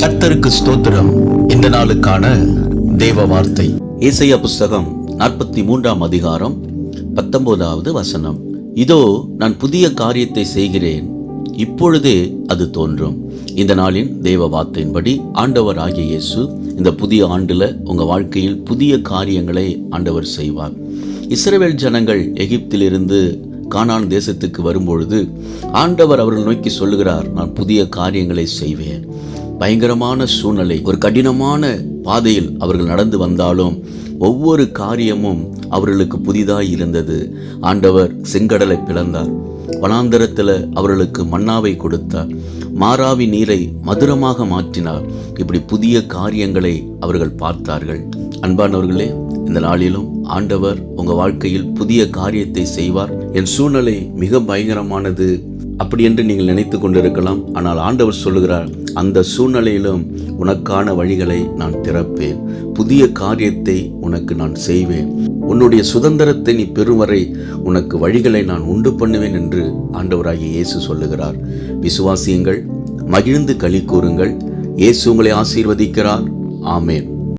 கர்த்தருக்கு ஸ்தோத்திரம். இந்த நாளுக்கான தேவ வார்த்தை. ஏசையா புஸ்தகம் நாற்பத்தி மூன்றாம் அதிகாரம் பத்தொன்பதாவது வசனம். இதோ நான் புதிய காரியத்தை செய்கிறேன். இப்பொழுதே அது தோன்றும். இந்த நாளின் தேவ வார்த்தையின்படி ஆண்டவர் ஆகிய இயேசு இந்த புதிய ஆண்டுல உங்க வாழ்க்கையில் புதிய காரியங்களை ஆண்டவர் செய்வார். இஸ்ரேல் ஜனங்கள் எகிப்திலிருந்து கானான் தேசத்துக்கு வரும்பொழுது ஆண்டவர் அவர்கள் நோக்கி சொல்லுகிறார் நான் புதிய காரியங்களை செய்வேன். பயங்கரமான சூழ்நிலை ஒரு கடினமான பாதையில் அவர்கள் நடந்து வந்தாலும் ஒவ்வொரு காரியமும் அவர்களுக்கு புதிதாக இருந்தது. ஆண்டவர் செங்கடலை பிளந்தார். வனாந்தரத்தில் அவர்களுக்கு மன்னாவை கொடுத்தார். மாறாவி நீரை மதுரமாக மாற்றினார். இப்படி புதிய காரியங்களை அவர்கள் பார்த்தார்கள். அன்பானவர்களே இந்த நாளிலும் ஆண்டவர் உங்கள் வாழ்க்கையில் புதிய காரியத்தை செய்வார். என் சூழ்நிலை மிக பயங்கரமானது. அப்படி என்று நீங்கள் நினைத்து கொண்டிருக்கலாம். ஆனால் ஆண்டவர் சொல்லுகிறார் அந்த சூழ்நிலையிலும் உனக்கான வழிகளை நான் திறப்பேன். புதிய காரியத்தை உனக்கு நான் செய்வேன். உன்னுடைய சுதந்திரத்தை நீ பெறும் வரை உனக்கு வழிகளை நான் உண்டு பண்ணுவேன் என்று ஆண்டவராகிய இயேசு சொல்லுகிறார். விசுவாசியுங்கள் மகிழ்ந்து களி கூறுங்கள். இயேசு உங்களை ஆசீர்வதிக்கிறார். ஆமேன்.